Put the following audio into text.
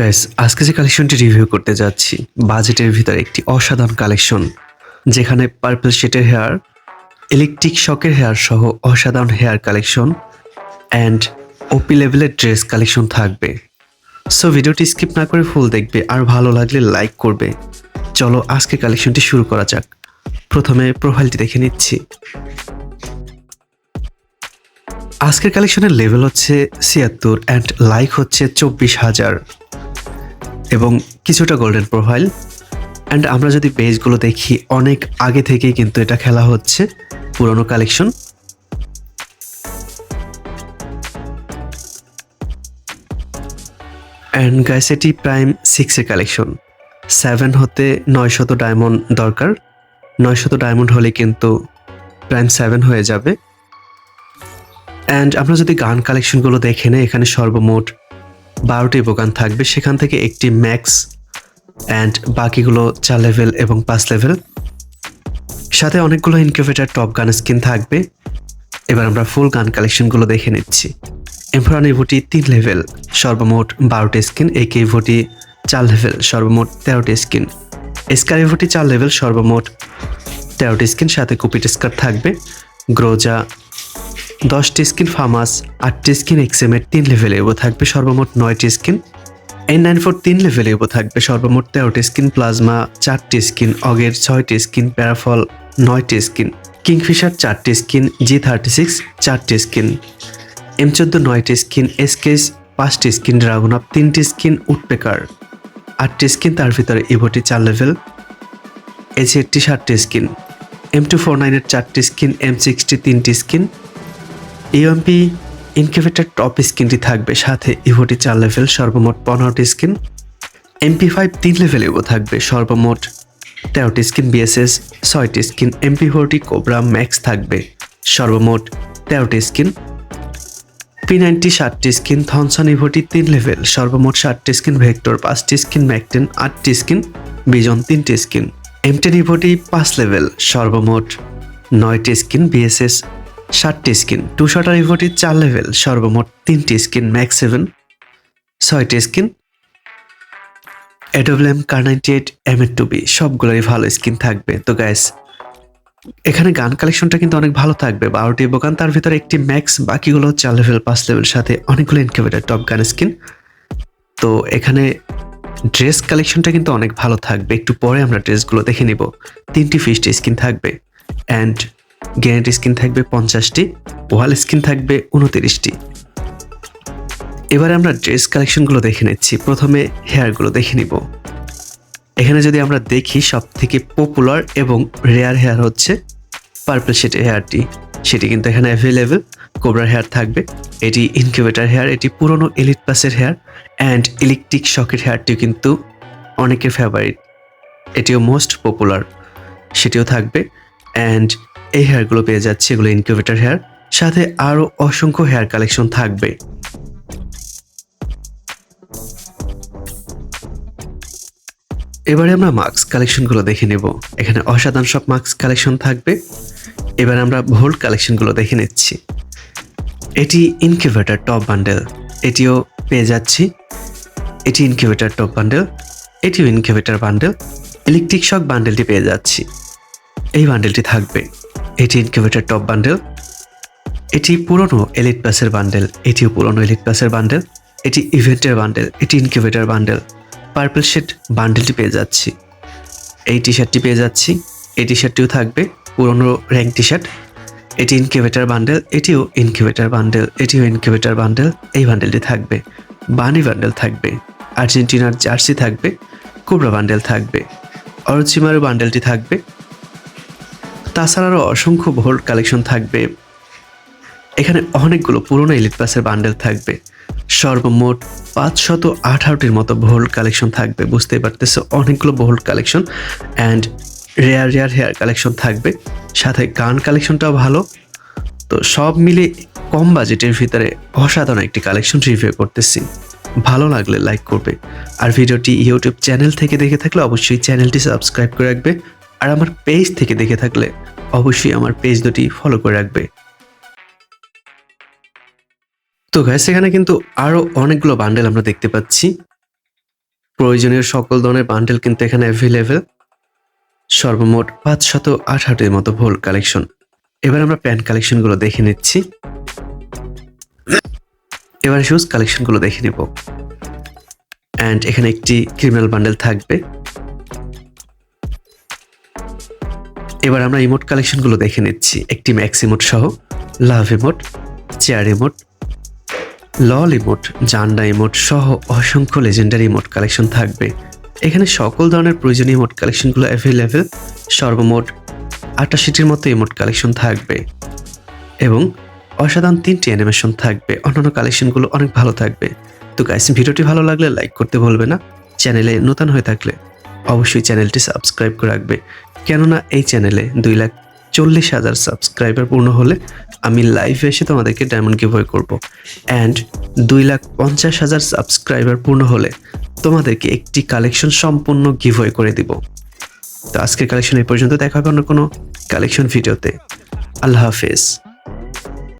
Guys আজকে যে কালেকশনটি review করতে যাচ্ছি বাজেটের ভিতরে একটি অসাধারণ কালেকশন যেখানে পার্পল শেটের হেয়ার ইলেকট্রিক শকের হেয়ার সহ অসাধারণ হেয়ার কালেকশন অ্যান্ড ওপি লেভেলের ড্রেস কালেকশন থাকবে। সো ভিডিওটি স্কিপ না করে ফুল দেখবে আর ভালো লাগলে লাইক করবে। চলো আজকে কালেকশনটি শুরু করা যাক। প্রথমে প্রোফাইলটি দেখে নিচ্ছি। আজকের কালেকশনের লেভেল হচ্ছে ছিয়াত্তর অ্যান্ড লাইক হচ্ছে চব্বিশ হাজার। এবং কিছুটা গোল্ডেন প্রোফাইল অ্যান্ড আমরা যদি পেজগুলো দেখি, অনেক আগে থেকেই কিন্তু এটা খেলা হচ্ছে, পুরনো কালেকশন অ্যান্ড গাইস এটি প্রাইম সিক্সের কালেকশন সেভেন হতে নয়শত ডায়মন্ড দরকার। নয়শত ডায়মন্ড হলে কিন্তু প্রাইম সেভেন হয়ে যাবে। অ্যান্ড আমরা যদি গান কালেকশনগুলো দেখে নেই, এখানে সর্বমোট বারোটি বোগান থাকবে। সেখান থেকে একটি ম্যাক্স অ্যান্ড বাকিগুলো চার লেভেল এবং পাঁচ লেভেল সাথে অনেকগুলো ইনকিউবেটার টপ গান স্কিন থাকবে। এবার আমরা ফুল গান কালেকশনগুলো দেখে নিচ্ছি। এমফরান ইভোটি তিন লেভেল সর্বমোট বারোটি স্কিন এ কে ইভোটি চার লেভেল সর্বমোট তেরোটি স্কিন স্কার ইভোটি চার লেভেল সর্বমোট তেরোটি স্কিন সাথে কুপিট স্কার থাকবে। গ্রোজা দশটি স্কিন ফার্মাস আটটি স্কিন এক্সএমের তিন লেভেলে থাকবে সর্বমোট নয়টি স্কিন। এন নাইন ফোর তিন লেভেলে থাকবে সর্বমোট তেরোটি স্কিন, প্লাজমা চারটি স্কিন, অগের ছয়টি স্কিন, প্যারাফল নয়টি স্কিন, কিংফিশার চারটি স্কিন, জি থার্টি সিক্স চারটি স্কিন, এম চোদ্দ নয়টি স্কিন, এসকেস পাঁচটি স্কিন, ড্রাগন আপ তিনটি স্কিন, উডপেকার আটটি স্কিন, তার ভিতরে ইভোটি চার লেভেল এইচ এইটটি ষাটটি স্কিন, এম টু ফোর নাইনের চারটি স্কিন, এম সিক্সটি তিনটি স্কিন ইউএমপি ইনকিউবেটার টপ স্কিনটি থাকবে, সাথে ইভোটি চার লেভেল সর্বমোট পনেরোটি স্কিন এমপি ফাইভ তিন লেভেল ইভো থাকবে, সর্বমোট তেরোটি স্কিন বিএসএস ছয়টি skin MP forty cobra max থাকবে, সর্বমোট তেরোটি স্কিন পি নাইনটি ষাটটি স্কিন থনসন ইভোটি তিন লেভেল সর্বমোট ষাটটি স্কিন ভেক্টর পাঁচটি স্কিন ম্যাকটেন আটটি স্কিন বিজন তিনটি স্কিন এমটেন ইভোটি পাঁচ লেভেল সর্বমোট নয়টি স্কিন বিএসএস ষাটটি স্কিন টু শটার ইভোটি চার লেভেল সর্বমোট তিনটি স্কিন ম্যাক্স সেভেন ছয়টি skin AWM car ninety eight M এর টু বি সবগুলোরই ভালো স্কিন থাকবে। তো গ্যাস এখানে গান কালেকশনটা কিন্তু অনেক ভালো থাকবে। বারোটি বোকান, তার ভিতরে একটি ম্যাক্স বাকিগুলো চার লেভেল পাঁচ লেভেল সাথে অনেকগুলো ইনকিউবেটার টপ গান স্কিন তো এখানে ড্রেস কালেকশনটা কিন্তু অনেক ভালো থাকবে। একটু পরে আমরা ড্রেসগুলো দেখে নিব। তিনটি ফিস্টি স্কিন থাকবে। অ্যান্ড গ্যারেন্টি স্কিন থাকবে পঞ্চাশটি, ওয়াল স্কিন থাকবে উনতিরিশটি। এবারে আমরা ড্রেস কালেকশনগুলো দেখে নিচ্ছি। প্রথমে হেয়ারগুলো দেখে নিব। এখানে যদি আমরা দেখি সব থেকে পপুলার এবং রেয়ার হেয়ার হচ্ছে পার্পল শেটের হেয়ারটি সেটি কিন্তু এখানে অ্যাভেলেবেল কোবরার হেয়ার থাকবে। এটি ইনকিউবেটার হেয়ার এটি পুরনো এলিট প্লাসের হেয়ার অ্যান্ড ইলেকট্রিক শকের হেয়ারটিও কিন্তু অনেকের ফেভারিট এটিও মোস্ট পপুলার সেটিও থাকবে। অ্যান্ড এই হেয়ারগুলো পেয়ে যাচ্ছে, এগুলো ইনকিউবেটার হেয়ার সাথে আরও অসংখ্য হেয়ার কালেকশন থাকবে। এবারে আমরা মাস্ক কালেকশনগুলো দেখে নেব। এখানে অসাধারণ সব মাস্ক কালেকশন থাকবে। এবার আমরা ভোল্ট কালেকশনগুলো দেখে নিচ্ছি। এটি ইনকিউবেটার টপ বান্ডেল এটিও পেয়ে যাচ্ছি। এটি ইনকিউবেটার টপ বান্ডেল এটিও ইনকিউবেটার বান্ডেল ইলেকট্রিক শক বান্ডেলটি পেয়ে যাচ্ছি। এই বান্ডেলটি থাকবে। এটি ইনকিউবেটার টপ বান্ডেল এটি পুরনো এলিট প্লাসের বান্ডেল এটিও পুরনো এলিট প্লাসের বান্ডেল এটি ইভেন্টের বান্ডেল এটি ইনকিউবেটার বান্ডেল পার্পল শেড বান্ডেলটি পেয়ে যাচ্ছি। এই টি শার্টটি পেয়ে যাচ্ছি। এই টি শার্টটিও থাকবে, পুরনো র্যাঙ্ক টি শার্ট এটি ইনকিউবেটার বান্ডেল এটিও ইনকিউবেটার বান্ডেল এটিও ইনকিউবেটার বান্ডেল এই বান্ডেলটি থাকবে। বানি বান্ডেল থাকবে। আর্জেন্টিনার জার্সি থাকবে। কুবরা বান্ডেল থাকবে। অরচিমারু বান্ডেলটি থাকবে। তাছাড়া আরও অসংখ্য ভোল্ট কালেকশন থাকবে। এখানে অনেকগুলো পুরনো প্লাসের বান্ডেল থাকবে। সর্বমোট পাঁচশত আঠারোটির মতো ভোল্ট কালেকশন থাকবে, বুঝতেই পারতেছো? অনেকগুলো vault collection and rare rare hair collection থাকবে। সাথে গান কালেকশনটাও ভালো। তো সব মিলে কম বাজেটের ভিতরে অসাধারণ একটি কালেকশন রিভিউ করতেছি। ভালো লাগলে লাইক করবে। আর ভিডিওটি ইউটিউব চ্যানেল থেকে দেখে থাকলে অবশ্যই চ্যানেলটি সাবস্ক্রাইব করে রাখবে। আর আমার পেজ থেকে দেখে থাকলে অবশ্যই আমার পেজ দুটি ফলো করে রাখবে। তো গ্যাস এখানে কিন্তু আরও অনেকগুলো বান্ডেল আমরা দেখতে পাচ্ছি। প্রয়োজনীয় সকল ধরনের বান্ডেল কিন্তু এখানে অ্যাভেলেবেল সর্বমোট পাঁচশত আঠারোটির মতো ভোল কালেকশন এবার আমরা প্যান্ট কালেকশনগুলো দেখে নিচ্ছি। এবার শুজ কালেকশনগুলো দেখে নিব। অ্যান্ড এখানে একটি ক্রিমিনাল বান্ডেল থাকবে। এবার আমরা ইমোট কালেকশনগুলো দেখে নিচ্ছি। একটি ম্যাক্স ইমোট সহ love emote chair emote LOL emote জান্ডা emote সহ অসংখ্য লেজেন্ডারি ইমোট কালেকশন থাকবে। এখানে সকল ধরনের প্রয়োজনীয় ইমোট কালেকশনগুলো অ্যাভেলেবেল সর্বমোট আটাশিটির মতো ইমোট কালেকশন থাকবে। এবং অসাধারণ তিনটি অ্যানিমেশন থাকবে। অন্যান্য কালেকশনগুলো অনেক ভালো থাকবে। তো গাইস ভিডিওটি ভালো লাগলে লাইক করতে ভুলবে না। চ্যানেলে নতুন হয়ে থাকলে অবশ্যই চ্যানেলটি সাবস্ক্রাইব করে রাখবে। কেননা এই চ্যানেলে দুই লাখ চল্লিশ হাজার সাবস্ক্রাইবার পূর্ণ হলে আমি লাইভে এসে তোমাদেরকে ডায়মন্ড গিভওয়ে করব। অ্যান্ড দুই লাখ পঞ্চাশ হাজার সাবস্ক্রাইবার পূর্ণ হলে তোমাদেরকে একটি কালেকশন সম্পূর্ণ গিভওয়ে করে দিব। তো আজকের কালেকশন এই পর্যন্ত। দেখা হবে অন্য কোনো কালেকশন ভিডিওতে আল্লাহ হাফেজ।